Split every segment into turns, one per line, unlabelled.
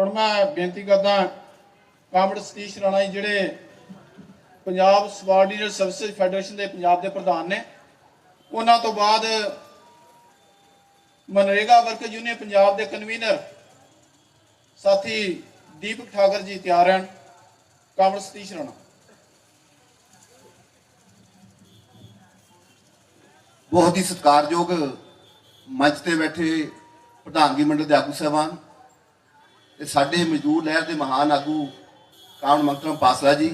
ਹੁਣ ਮੈਂ ਬੇਨਤੀ ਕਰਦਾ ਕਾਮਰੇਡ ਸਤੀਸ਼ ਰਾਣਾ ਜੀ ਜਿਹੜੇ ਪੰਜਾਬ ਸਬਾਰਡੀਨੇਟ ਸਰਵਿਸ ਫੈਡਰੇਸ਼ਨ ਦੇ ਪੰਜਾਬ ਦੇ ਪ੍ਰਧਾਨ ਨੇ, ਉਹਨਾਂ ਤੋਂ ਬਾਅਦ ਮਨਰੇਗਾ ਵਰਕਰ ਯੂਨੀਅਨ ਪੰਜਾਬ ਦੇ ਕਨਵੀਨਰ ਸਾਥੀ ਦੀਪਕ ਠਾਕਰ ਜੀ ਤਿਆਰ ਹਨ ਕਾਮਰੇਡ ਸਤੀਸ਼ ਰਾਣਾ
ਬਹੁਤ ਹੀ ਸਤਿਕਾਰਯੋਗ ਮੰਚ ਤੇ ਬੈਠੇ ਪ੍ਰਧਾਨਗੀ ਮੰਡਲ ਦੇ ਆਗੂ ਸਾਹਿਬਾਨ ਤੇ ਸਾਡੇ ਮਜ਼ਦੂਰ ਲਹਿਰ ਦੇ ਮਹਾਨ ਆਗੂ ਕਾਮਨ ਮੰਗਤਮ ਪਾਸਲਾ ਜੀ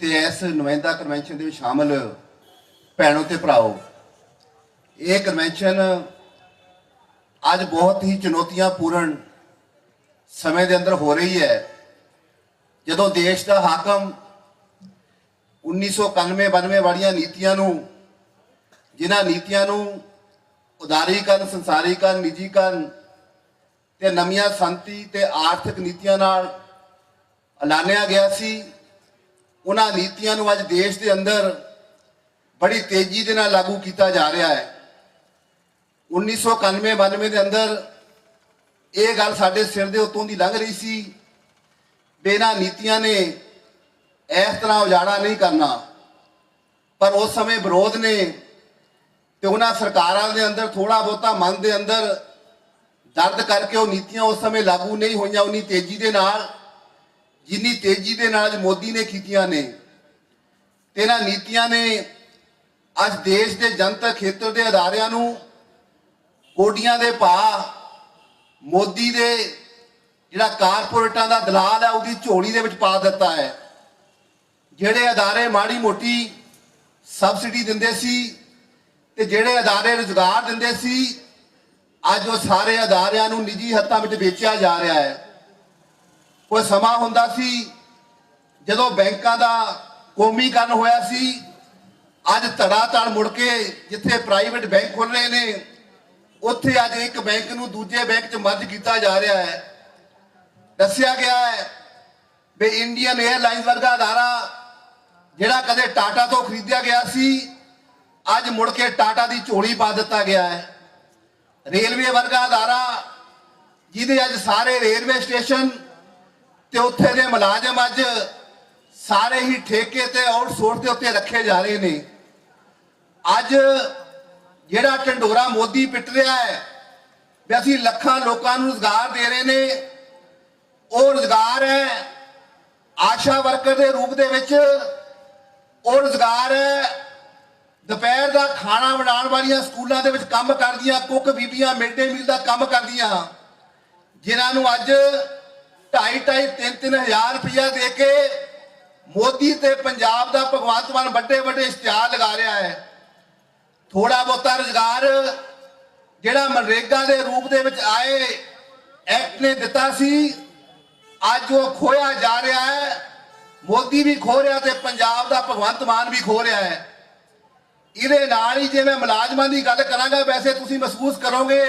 ਤੇ ਇਸ ਨੁਮਾਇੰਦਾ ਕਨਵੈਨਸ਼ਨ ਦੇ ਵਿੱਚ ਸ਼ਾਮਲ ਭੈਣੋ ਤੇ ਭਰਾਓ, ਇਹ ਕਨਵੈਨਸ਼ਨ ਅੱਜ ਬਹੁਤ ਹੀ ਚੁਣੌਤੀਆਂ ਪੂਰਨ ਸਮੇਂ ਦੇ ਅੰਦਰ ਹੋ ਰਹੀ ਹੈ। ਜਦੋਂ ਦੇਸ਼ ਦਾ ਹਾਕਮ 1991-92 ਵਾਲੀਆਂ ਨੀਤੀਆਂ ਨੂੰ, ਜਿਨ੍ਹਾਂ ਨੀਤੀਆਂ ਨੂੰ ਉਦਾਰੀਕਰਨ, ਸੰਸਾਰੀਕਰਨ, ਨਿੱਜੀਕਰਨ ਤੇ ਨਵੀਆਂ ਸੰਤੀ ਤੇ ਆਰਥਿਕ ਨੀਤੀਆਂ ਨਾਲ ਐਲਾਨਿਆ ਗਿਆ ਸੀ। ਉਹਨਾਂ ਨੀਤੀਆਂ ਨੂੰ ਅੱਜ ਦੇਸ਼ ਦੇ ਅੰਦਰ ਬੜੀ ਤੇਜ਼ੀ ਦੇ ਨਾਲ ਲਾਗੂ ਕੀਤਾ ਜਾ ਰਿਹਾ ਹੈ। 1991-92 ਦੇ ਅੰਦਰ ਇਹ ਗੱਲ ਸਾਡੇ ਸਿਰ ਦੇ ਉੱਤੋਂ ਦੀ ਲੰਘ ਰਹੀ ਸੀ। ਵੀ ਇਹਨਾਂ ਨੀਤੀਆਂ ਨੇ ਇਸ ਤਰ੍ਹਾਂ ਉਜਾੜਾ ਨਹੀਂ ਕਰਨਾ। ਪਰ ਉਸ ਸਮੇਂ ਵਿਰੋਧ ਨੇ ਤੇ ਉਹਨਾਂ ਸਰਕਾਰਾਂ ਦੇ ਅੰਦਰ ਥੋੜਾ ਬਹੁਤਾ ਮਨ ਦੇ ਅੰਦਰ ਦਰਦ ਕਰਕੇ ਉਹ ਨੀਤੀਆਂ ਉਸ ਸਮੇਂ ਲਾਗੂ ਨਹੀਂ ਹੋਈਆਂ, ਉਨੀ ਤੇਜ਼ੀ ਦੇ ਨਾਲ, ਜਿੰਨੀ ਤੇਜ਼ੀ ਦੇ ਨਾਲ ਮੋਦੀ ਨੇ ਕੀਤੀਆਂ ਨੇ। ਤੇ ਇਹਨਾਂ ਨੀਤੀਆਂ ਨੇ ਅੱਜ ਦੇਸ਼ ਦੇ ਜਨਤਕ ਖੇਤਰ ਦੇ ਅਦਾਰਿਆਂ ਨੂੰ ਕੋਡੀਆਂ ਦੇ ਭਾਅ, ਮੋਦੀ ਦੇ ਜਿਹੜਾ ਕਾਰਪੋਰੇਟਾਂ ਦਾ ਦਲਾਲ ਹੈ, ਉਹਦੀ ਝੋਲੀ ਦੇ ਵਿੱਚ ਪਾ ਦਿੱਤਾ ਹੈ। ਜਿਹੜੇ ਅਦਾਰੇ ਮਾੜੀ ਮੋਟੀ ਸਬਸਿਡੀ ਦਿੰਦੇ ਸੀ ਤੇ ਜਿਹੜੇ ਅਦਾਰੇ ਰੁਜ਼ਗਾਰ ਦਿੰਦੇ ਸੀ ਅੱਜ ਉਹ ਸਾਰੇ ਅਦਾਰਿਆਂ ਨੂੰ ਨਿੱਜੀ ਹੱਥਾਂ ਵਿੱਚ ਵੇਚਿਆ ਜਾ ਰਿਹਾ ਹੈ। ਕੋਈ ਸਮਾਂ ਹੁੰਦਾ ਸੀ ਜਦੋਂ ਬੈਂਕਾਂ ਦਾ ਕੌਮੀਕਰਨ ਹੋਇਆ ਸੀ। ਅੱਜ ਧੜਾ ਧੜ ਮੁੜ ਕੇ ਜਿੱਥੇ ਪ੍ਰਾਈਵੇਟ ਬੈਂਕ ਖੁੱਲ ਰਹੇ ਨੇ, ਉੱਥੇ ਅੱਜ ਇੱਕ ਬੈਂਕ ਨੂੰ ਦੂਜੇ ਬੈਂਕ 'ਚ ਮਰਜ ਕੀਤਾ ਜਾ ਰਿਹਾ ਹੈ। ਦੱਸਿਆ ਗਿਆ ਹੈ ਵੀ ਇੰਡੀਅਨ 에ਅਰਲਾਈਨਸ ਵਰਗਾ ਅਦਾਰਾ ਜਿਹੜਾ ਕਦੇ ਟਾਟਾ ਤੋਂ ਖਰੀਦਿਆ ਗਿਆ ਸੀ, ਅੱਜ ਮੁੜ ਕੇ ਟਾਟਾ ਦੀ ਝੋਲੀ ਪਾ ਦਿੱਤਾ ਗਿਆ ਹੈ। ਰੇਲਵੇ ਵਰਗਾ ਅਦਾਰਾ, ਜਿਹਦੇ ਅੱਜ ਸਾਰੇ ਰੇਲਵੇ ਸਟੇਸ਼ਨ ਤੇ ਉੱਥੇ ਦੇ ਮੁਲਾਜ਼ਮ ਅੱਜ ਸਾਰੇ ਹੀ ਠੇਕੇ ਤੇ ਆਊਟਸੋਰਸ ਦੇ ਉੱਤੇ ਰੱਖੇ ਜਾ ਰਹੇ ਨੇ। ਅੱਜ ਜਿਹੜਾ ਢੰਡੋਰਾ ਮੋਦੀ ਪਿੱਟ ਰਿਹਾ ਹੈ, ਵੀ ਅਸੀਂ ਲੱਖਾਂ ਲੋਕਾਂ ਨੂੰ ਰੁਜ਼ਗਾਰ ਦੇ ਰਹੇ ਨੇ। ਉਹ ਰੁਜ਼ਗਾਰ ਹੈ ਆਸ਼ਾ ਵਰਕਰ ਦੇ ਰੂਪ ਦੇ ਵਿੱਚ, ਉਹ ਰੁਜ਼ਗਾਰ ਹੈ ਦੁਪਹਿਰ ਖਾਣਾ ਬਣਾਉਣ ਵਾਲੀਆਂ ਸਕੂਲਾਂ ਦੇ ਵਿੱਚ ਕੰਮ ਕਰਦੀਆਂ, ਕੁੱਕ ਬੀਬੀਆਂ ਮਿਡ ਡੇ ਮੀਲ ਦਾ ਕੰਮ ਕਰਦੀਆਂ। ਜਿਨ੍ਹਾਂ ਨੂੰ ਅੱਜ 2.5 2.5 3 ਹਜ਼ਾਰ ਰੁਪਇਆ ਦੇ ਕੇ ਮੋਦੀ ਤੇ ਪੰਜਾਬ ਦਾ ਭਗਵੰਤ ਮਾਨ ਵੱਡੇ ਵੱਡੇ ਇਸ਼ਤਿਹਾਰ ਲਗਾ ਰਿਹਾ ਹੈ। ਥੋੜਾ ਬਹੁਤਾ ਰੁਜ਼ਗਾਰ ਜਿਹੜਾ ਮਨਰੇਗਾ ਦੇ ਰੂਪ ਦੇ ਵਿੱਚ ਆਏ ਐਕਟ ਨੇ ਦਿੱਤਾ ਸੀ, ਅੱਜ ਉਹ ਖੋਇਆ ਜਾ ਰਿਹਾ ਹੈ। ਮੋਦੀ ਵੀ ਖੋ ਰਿਹਾ ਤੇ ਪੰਜਾਬ ਦਾ ਭਗਵੰਤ ਮਾਨ ਵੀ ਖੋ ਰਿਹਾ ਹੈ। ਇਹਦੇ ਨਾਲ ਹੀ ਜੇ ਮੈਂ ਮੁਲਾਜ਼ਮਾਂ ਦੀ ਗੱਲ ਕਰਾਂਗਾ, ਵੈਸੇ ਤੁਸੀਂ ਮਹਿਸੂਸ ਕਰੋਗੇ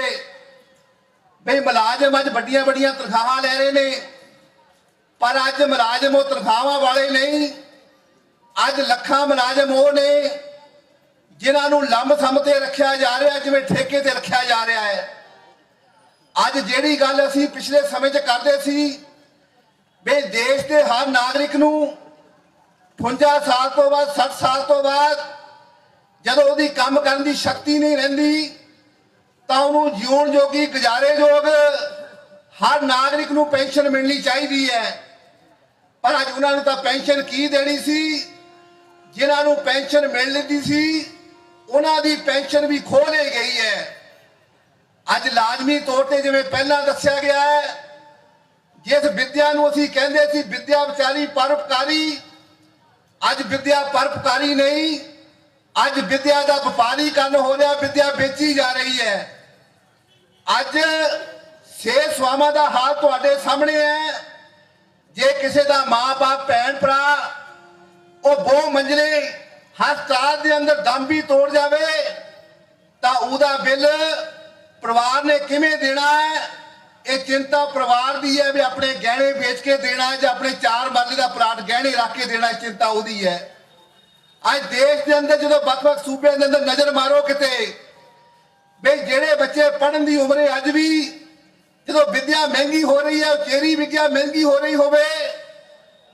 ਬਈ ਮੁਲਾਜ਼ਮ ਅੱਜ ਵੱਡੀਆਂ ਵੱਡੀਆਂ ਤਨਖਾਹਾਂ ਲੈ ਰਹੇ ਨੇ, ਪਰ ਅੱਜ ਮੁਲਾਜ਼ਮ ਉਹ ਤਨਖਾਹਾਂ ਵਾਲੇ ਨਹੀਂ, ਅੱਜ ਲੱਖਾਂ ਮੁਲਾਜ਼ਮ ਉਹ ਨੇ ਜਿਨ੍ਹਾਂ ਨੂੰ ਲੰਮ ਸਮ ਤੇ ਰੱਖਿਆ ਜਾ ਰਿਹਾ, ਜਿਵੇਂ ਠੇਕੇ ਤੇ ਰੱਖਿਆ ਜਾ ਰਿਹਾ ਹੈ। ਅੱਜ ਜਿਹੜੀ ਗੱਲ ਅਸੀਂ ਪਿਛਲੇ ਸਮੇਂ 'ਚ ਕਰਦੇ ਸੀ ਵੀ ਦੇਸ਼ ਦੇ ਹਰ ਨਾਗਰਿਕ ਨੂੰ 58 ਸਾਲ ਤੋਂ ਬਾਅਦ 60 ਸਾਲ ਤੋਂ ਬਾਅਦ ਜਦੋਂ ਉਹਦੀ ਕੰਮ ਕਰਨ ਦੀ ਸ਼ਕਤੀ ਨਹੀਂ ਰਹਿੰਦੀ, ਤਾਂ ਉਹਨੂੰ ਜਿਉਣ ਜੋਗੀ, ਗੁਜ਼ਾਰੇ ਯੋਗ ਹਰ ਨਾਗਰਿਕ ਨੂੰ ਪੈਨਸ਼ਨ ਮਿਲਣੀ ਚਾਹੀਦੀ ਹੈ। ਪਰ ਅੱਜ ਉਹਨਾਂ ਨੂੰ ਤਾਂ ਪੈਨਸ਼ਨ ਕੀ ਦੇਣੀ ਸੀ? ਜਿਨ੍ਹਾਂ ਨੂੰ ਪੈਨਸ਼ਨ ਮਿਲਦੀ ਸੀ, ਉਹਨਾਂ ਦੀ ਪੈਨਸ਼ਨ ਵੀ ਖੋਹ ਲਈ ਗਈ ਹੈ। ਅੱਜ ਲਾਜ਼ਮੀ ਤੌਰ ਤੇ ਜਿਵੇਂ ਪਹਿਲਾਂ ਦੱਸਿਆ ਗਿਆ ਹੈ, ਜਿਸ ਵਿਦਿਆ ਨੂੰ ਅਸੀਂ ਕਹਿੰਦੇ ਸੀ ਵਿਦਿਆ ਵਿਚਾਰੀ ਪਰਉਪਕਾਰੀ, ਅੱਜ ਵਿਦਿਆ ਪਰਉਪਕਾਰੀ ਨਹੀਂ ਅੱਜ ਵਿਦਿਆ ਦਾ ਵਪਾਰੀਕਰਨ ਹੋ ਰਿਹਾ, ਵਿਦਿਆ ਵੇਚੀ ਜਾ ਰਹੀ ਹੈ। ਅੱਜ ਸੇ ਸਵਾਮਾਂ ਦਾ ਹਾਲ ਤੁਹਾਡੇ ਸਾਹਮਣੇ ਹੈ। ਜੇ ਕਿਸੇ ਦਾ ਮਾਂ-ਬਾਪ ਭੈਣ ਭਰਾ ਉਹ ਬਹੁ ਮੰਜ਼ਲੇ ਹਸਪਤਾਲ ਦੇ ਅੰਦਰ ਦਮ ਵੀ ਤੋੜ ਜਾਵੇ, ਤਾਂ ਉਹਦਾ ਬਿੱਲ ਪਰਿਵਾਰ ਨੇ ਕਿਵੇਂ ਦੇਣਾ ਹੈ? ਇਹ ਚਿੰਤਾ ਪਰਿਵਾਰ ਦੀ ਹੈ ਵੀ ਆਪਣੇ ਗਹਿਣੇ ਵੇਚ ਕੇ ਦੇਣਾ ਜਾਂ ਆਪਣੇ ਚਾਰ ਮਰਲੇ ਦਾ ਪਲਾਟ ਗਹਿਣੇ ਰੱਖ ਕੇ ਦੇਣਾ ਚਿੰਤਾ ਉਹਦੀ ਹੈ। ਅੱਜ ਦੇਸ਼ ਦੇ ਅੰਦਰ ਜਦੋਂ ਵੱਖ-ਵੱਖ ਸੂਬਿਆਂ ਦੇ ਅੰਦਰ ਨਜ਼ਰ ਮਾਰੋ ਕਿਤੇ ਵੀ ਜਿਹੜੇ ਬੱਚੇ ਪੜ੍ਹਨ ਦੀ ਉਮਰੇ ਅੱਜ ਵੀ ਜਦੋਂ ਵਿਦਿਆ ਮਹਿੰਗੀ ਹੋ ਰਹੀ ਹੈ, ਉਚੇਰੀ ਵਿਦਿਆ ਮਹਿੰਗੀ ਹੋ ਰਹੀ ਹੋਵੇ,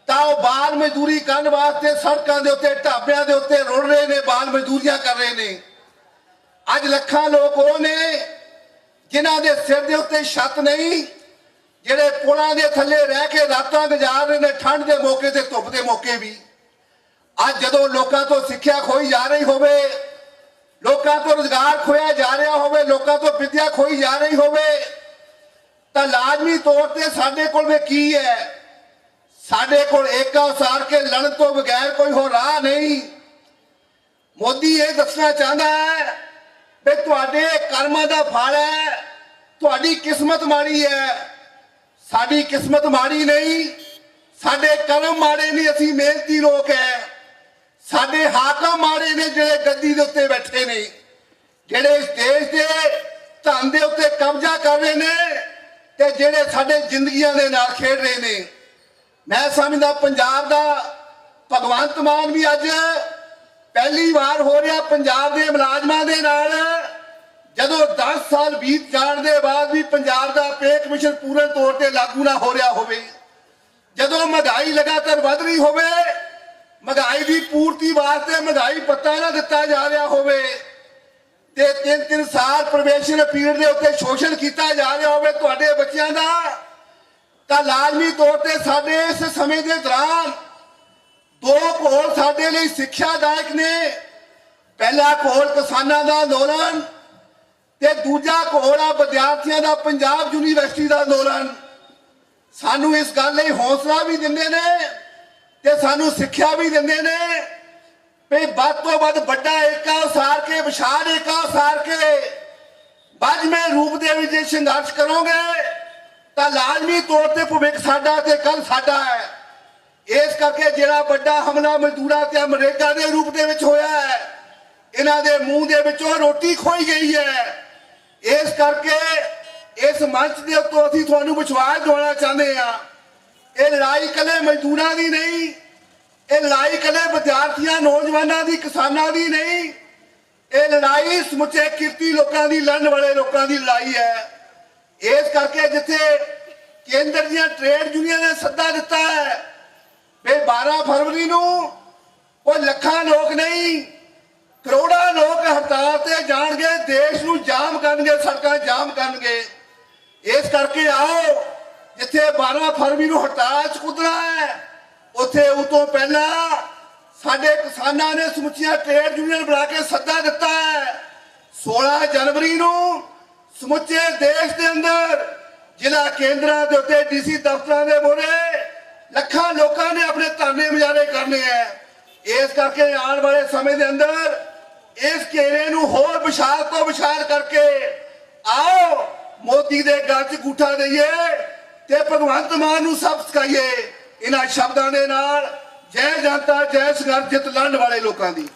ਤਾਂ ਉਹ ਬਾਲ ਮਜ਼ਦੂਰੀ ਕਰਨ ਵਾਸਤੇ ਸੜਕਾਂ ਦੇ ਉੱਤੇ, ਢਾਬਿਆਂ ਦੇ ਉੱਤੇ ਰੁੜ ਰਹੇ ਨੇ, ਬਾਲ ਮਜ਼ਦੂਰੀਆਂ ਕਰ ਰਹੇ ਨੇ। ਅੱਜ ਲੱਖਾਂ ਲੋਕ ਉਹ ਨੇ ਜਿਨ੍ਹਾਂ ਦੇ ਸਿਰ ਦੇ ਉੱਤੇ ਛੱਤ ਨਹੀਂ, ਜਿਹੜੇ ਪੁਲਾਂ ਦੇ ਥੱਲੇ ਰਹਿ ਕੇ ਰਾਤਾਂ ਗੁਜ਼ਾਰ ਰਹੇ ਨੇ, ਠੰਡ ਦੇ ਮੌਕੇ ਤੇ ਧੁੱਪ ਦੇ ਮੌਕੇ ਵੀ। ਅੱਜ ਜਦੋਂ ਲੋਕਾਂ ਤੋਂ ਸਿੱਖਿਆ ਖੋਈ ਜਾ ਰਹੀ ਹੋਵੇ, ਲੋਕਾਂ ਤੋਂ ਰੁਜ਼ਗਾਰ ਖੋਇਆ ਜਾ ਰਿਹਾ ਹੋਵੇ, ਲੋਕਾਂ ਤੋਂ ਵਿਦਿਆ ਖੋਈ ਜਾ ਰਹੀ ਹੋਵੇ, ਤਾਂ ਲਾਜ਼ਮੀ ਤੌਰ ਤੇ ਸਾਡੇ ਕੋਲ ਵੀ ਕੀ ਹੈ? ਸਾਡੇ ਕੋਲ ਏਕਾ ਉਸਾਰ ਕੇ ਲੜਨ ਤੋਂ ਬਗੈਰ ਕੋਈ ਹੋਰ ਰਾਹ ਨਹੀਂ। ਮੋਦੀ ਇਹ ਦੱਸਣਾ ਚਾਹੁੰਦਾ ਹੈ ਵੀ ਤੁਹਾਡੇ ਕਰਮਾਂ ਦਾ ਫਲ ਹੈ, ਤੁਹਾਡੀ ਕਿਸਮਤ ਮਾੜੀ ਹੈ। ਸਾਡੀ ਕਿਸਮਤ ਮਾੜੀ ਨਹੀਂ, ਸਾਡੇ ਕਰਮ ਮਾੜੇ ਨਹੀਂ, ਅਸੀਂ ਮਿਹਨਤੀ ਲੋਕ ਹੈ। ਸਾਡੇ ਹਾਕਮ ਮਾੜੇ ਨੇ ਜਿਹੜੇ ਗੱਦੀ ਦੇ ਉੱਤੇ ਬੈਠੇ ਨੇ, ਜਿਹੜੇ ਇਸ ਦੇਸ਼ ਦੇ ਧਨ ਦੇ ਉੱਤੇ ਕਬਜ਼ਾ ਕਰ ਰਹੇ ਨੇ ਤੇ ਜਿਹੜੇ ਸਾਡੇ ਜ਼ਿੰਦਗੀਆਂ ਦੇ ਨਾਲ ਖੇਡ ਰਹੇ ਨੇ। ਮੈਂ ਸਮਝਦਾ ਪੰਜਾਬ ਦਾ ਭਗਵੰਤ ਮਾਨ ਵੀ ਅੱਜ ਪਹਿਲੀ ਵਾਰ ਹੋ ਰਿਹਾ ਪੰਜਾਬ ਦੇ ਮੁਲਾਜ਼ਮਾਂ ਦੇ ਨਾਲ। ਜਦੋਂ 10 ਸਾਲ ਬੀਤ ਜਾਣ ਦੇ ਬਾਅਦ ਵੀ ਪੰਜਾਬ ਦਾ ਪੇ ਕਮਿਸ਼ਨ ਪੂਰਨ ਤੌਰ ਤੇ ਲਾਗੂ ਨਾ ਹੋ ਰਿਹਾ ਹੋਵੇ, ਜਦੋਂ ਮਹਿੰਗਾਈ ਲਗਾਤਾਰ ਵਧ ਰਹੀ ਹੋਵੇ ਮਹਿੰਗਾਈ ਦੀ ਪੂਰਤੀ ਵਾਸਤੇ ਮਹਿੰਗਾਈ ਪੱਤਾ ਨਾ ਦਿੱਤਾ ਜਾ ਰਿਹਾ ਹੋਵੇ ਤੇ ਤਿੰਨ ਤਿੰਨ ਸਾਲ ਪ੍ਰਵੇਸ਼ਨ ਪੀਰੀਅਡ ਦੇ ਉੱਤੇ ਸ਼ੋਸ਼ਣ ਕੀਤਾ ਜਾ ਰਿਹਾ ਹੋਵੇ ਤੁਹਾਡੇ ਬੱਚਿਆਂ ਦਾ, ਤਾਂ ਲਾਜ਼ਮੀ ਤੌਰ ਤੇ ਸਾਡੇ ਇਸ ਸਮੇਂ ਦੇ ਦੌਰਾਨ ਦੋ ਘੋਲ ਸਾਡੇ ਲਈ ਸਿੱਖਿਆਦਾਇਕ ਨੇ। ਪਹਿਲਾ ਘੋਲ ਕਿਸਾਨਾਂ ਦਾ ਅੰਦੋਲਨ ਤੇ ਦੂਜਾ ਘੋਲ ਆ ਵਿਦਿਆਰਥੀਆਂ ਦਾ ਪੰਜਾਬ ਯੂਨੀਵਰਸਿਟੀ ਦਾ ਅੰਦੋਲਨ। ਸਾਨੂੰ ਇਸ ਗੱਲ ਲਈ ਹੌਸਲਾ ਵੀ ਦਿੰਦੇ ਨੇ। ਤੇ ਸਾਨੂੰ ਸਿੱਖਿਆ ਵੀ ਦਿੰਦੇ ਨੇ ਵੀ ਵੱਧ ਤੋਂ ਵੱਧ ਵੱਡਾ ਏਕਾ ਉਸਾਰ ਕੇ, ਵਿਸ਼ਾਲ ਏਕਾ ਉਸਾਰ ਕੇ ਬਾਜਵੇਂ ਰੂਪ ਦੇ ਵਿੱਚ ਜੇ ਸੰਘਰਸ਼ ਕਰੋਗੇ ਤਾਂ ਲਾਜ਼ਮੀ ਤੌਰ ਤੇ ਭਵਿੱਖ ਸਾਡਾ ਤੇ ਕੱਲ ਸਾਡਾ ਹੈ। ਇਸ ਕਰਕੇ ਜਿਹੜਾ ਵੱਡਾ ਹਮਲਾ ਮਜ਼ਦੂਰਾਂ ਤੇ ਅਮਰੀਕਾ ਦੇ ਰੂਪ ਦੇ ਵਿੱਚ ਹੋਇਆ ਹੈ, ਇਹਨਾਂ ਦੇ ਮੂੰਹ ਦੇ ਵਿੱਚੋਂ ਰੋਟੀ ਖੋਈ ਗਈ ਹੈ। ਇਸ ਕਰਕੇ ਇਸ ਮੰਚ ਦੇ ਉੱਤੋਂ ਅਸੀਂ ਤੁਹਾਨੂੰ ਵਿਸ਼ਵਾਸ ਦਿਵਾਉਣਾ ਚਾਹੁੰਦੇ ਹਾਂ। ਇਹ ਲੜਾਈ ਕੱਲੇ ਮਜ਼ਦੂਰਾਂ ਦੀ ਨਹੀਂ। ਇਹ ਲੜਾਈ ਕੱਲੇ ਵਿਦਿਆਰਥੀਆਂ, ਨੌਜਵਾਨਾਂ ਦੀ, ਕਿਸਾਨਾਂ ਦੀ ਨਹੀਂ। ਇਹ ਲੜਾਈ ਸਮੁੱਚੇ ਕਿਰਤੀ ਲੋਕਾਂ ਦੀ, ਲੜਨ ਵਾਲੇ ਲੋਕਾਂ ਦੀ ਲੜਾਈ ਹੈ। ਇਸ ਕਰਕੇ ਜਿੱਥੇ ਕੇਂਦਰ ਦੀਆਂ ਟ੍ਰੇਡ ਯੂਨੀਅਨ ਨੇ ਸੱਦਾ ਦਿੱਤਾ ਹੈ, ਵੀ 12 ਫਰਵਰੀ ਨੂੰ ਉਹ ਲੱਖਾਂ ਲੋਕ ਨਹੀਂ, ਕਰੋੜਾਂ ਲੋਕ ਹੜਤਾਲ ਤੇ ਜਾਣਗੇ, ਦੇਸ਼ ਨੂੰ ਜਾਮ ਕਰਨਗੇ, ਸੜਕਾਂ ਜਾਮ ਕਰਨਗੇ। ਇਸ ਕਰਕੇ ਆਓ ਜਿੱਥੇ 12 ਫਰਵਰੀ ਨੂੰ ਹੜਤਾਲ ਚ ਕੁੱਦਣਾ ਹੈ, ਉੱਥੇ ਉਤੋਂ ਪਹਿਲਾਂ ਸਾਡੇ ਕਿਸਾਨਾਂ ਨੇ ਸਮੁੱਚੀਆਂ ਟ੍ਰੇਡ ਯੂਨੀਅਨ ਬਣਾ ਕੇ ਸੱਦਾ ਦਿੱਤਾ ਹੈ। 16 ਜਨਵਰੀ ਨੂੰ ਸਮੁੱਚੇ ਦੇਸ਼ ਦੇ ਅੰਦਰ ਜ਼ਿਲ੍ਹਾ ਕੇਂਦਰਾਂ ਦੇ ਉੱਤੇ ਡੀਸੀ ਦਫ਼ਤਰਾਂ ਦੇ ਮੋਹਰੇ ਲੱਖਾਂ ਲੋਕਾਂ ਨੇ ਆਪਣੇ ਧਰਨੇ ਮੁਜ਼ਾਹਰੇ ਕਰਨੇ ਹੈ। ਇਸ ਕਰਕੇ ਆਉਣ ਵਾਲੇ ਸਮੇਂ ਦੇ ਅੰਦਰ ਇਸ ਘੇਰੇ ਨੂੰ ਹੋਰ ਵਿਸ਼ਾਲ ਤੋਂ ਵਿਸ਼ਾਲ ਕਰਕੇ ਆਓ, ਮੋਦੀ ਦੇ ਗੱਲ 'ਚ ਗੂਠਾ ਦਈਏ। ਤੇ ਭਗਵੰਤ ਮਾਨ ਨੂੰ ਸਭ ਸਿਖਾਈਏ ਇਹਨਾਂ ਸ਼ਬਦਾਂ ਦੇ ਨਾਲ। ਜੈ ਜਨਤਾ, ਜੈ ਸੰਘਰਸ਼ ਜਿੱਤ ਲੜਨ ਵਾਲੇ ਲੋਕਾਂ ਦੀ।